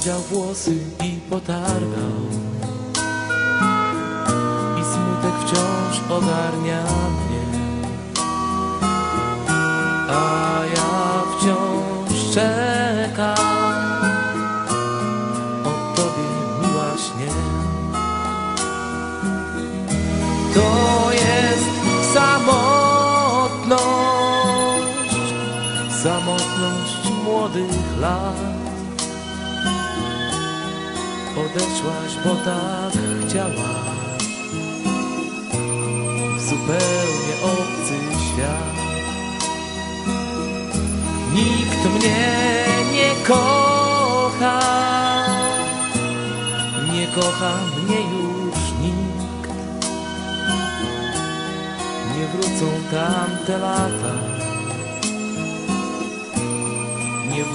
Rozwiał włosy i potargał. I smutek wciąż ogarnia mnie. A ja wciąż czekam. O tobie miła śnie To jest samotność. Samotność młodych lat Odeszłaś, bo tak chciałaś. W zupełnie obcy świat. Nikt mnie nie kocha. Nie kocha mnie już nikt. Nie wrócą tamte lata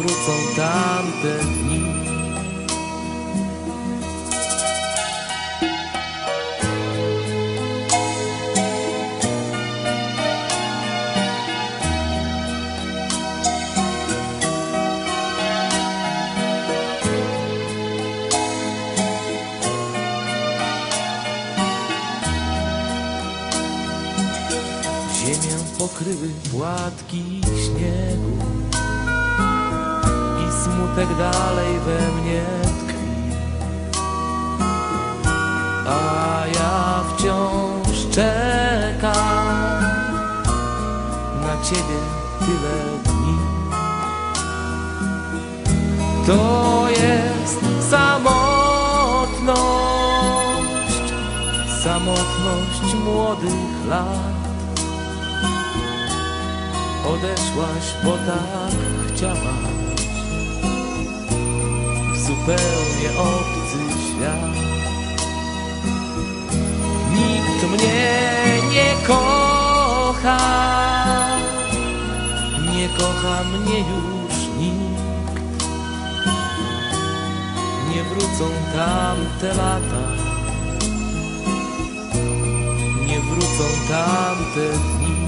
wrócą tamte dni. Ziemię pokryły płatki śniegu smutek dalej we mnie tkwi. A ja wciąż czekam Na ciebie tyle dni. To jest samotność Samotność młodych lat. Odeszłaś, bo tak chciałaś zupełnie obcy świat. Nikt mnie nie kocha. Nie kocha mnie już nikt. Nie wrócą tamte lata. Nie wrócą tamte dni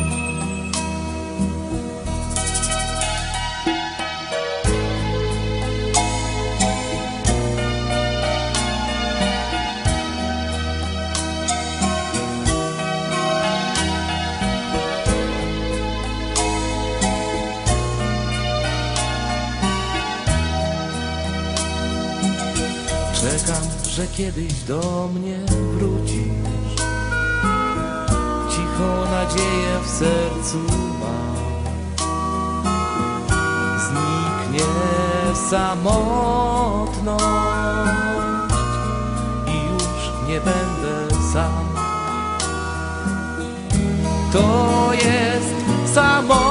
że kiedyś do mnie wrócisz. Cichą nadzieję w sercu mam. Zniknie samotność I już nie będę sam. To jest samotność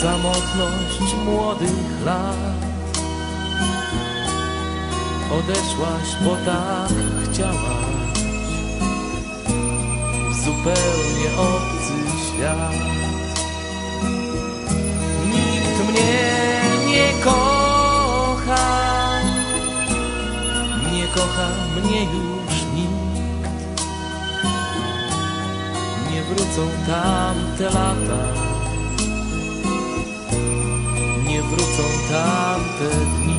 Samotność młodych lat Odeszłaś, bo tak chciałaś. W zupełnie obcy świat. Nikt mnie nie kocha. Nie kocha mnie już nikt. Nie wrócą tamte lata. Nie wrócą tamte dni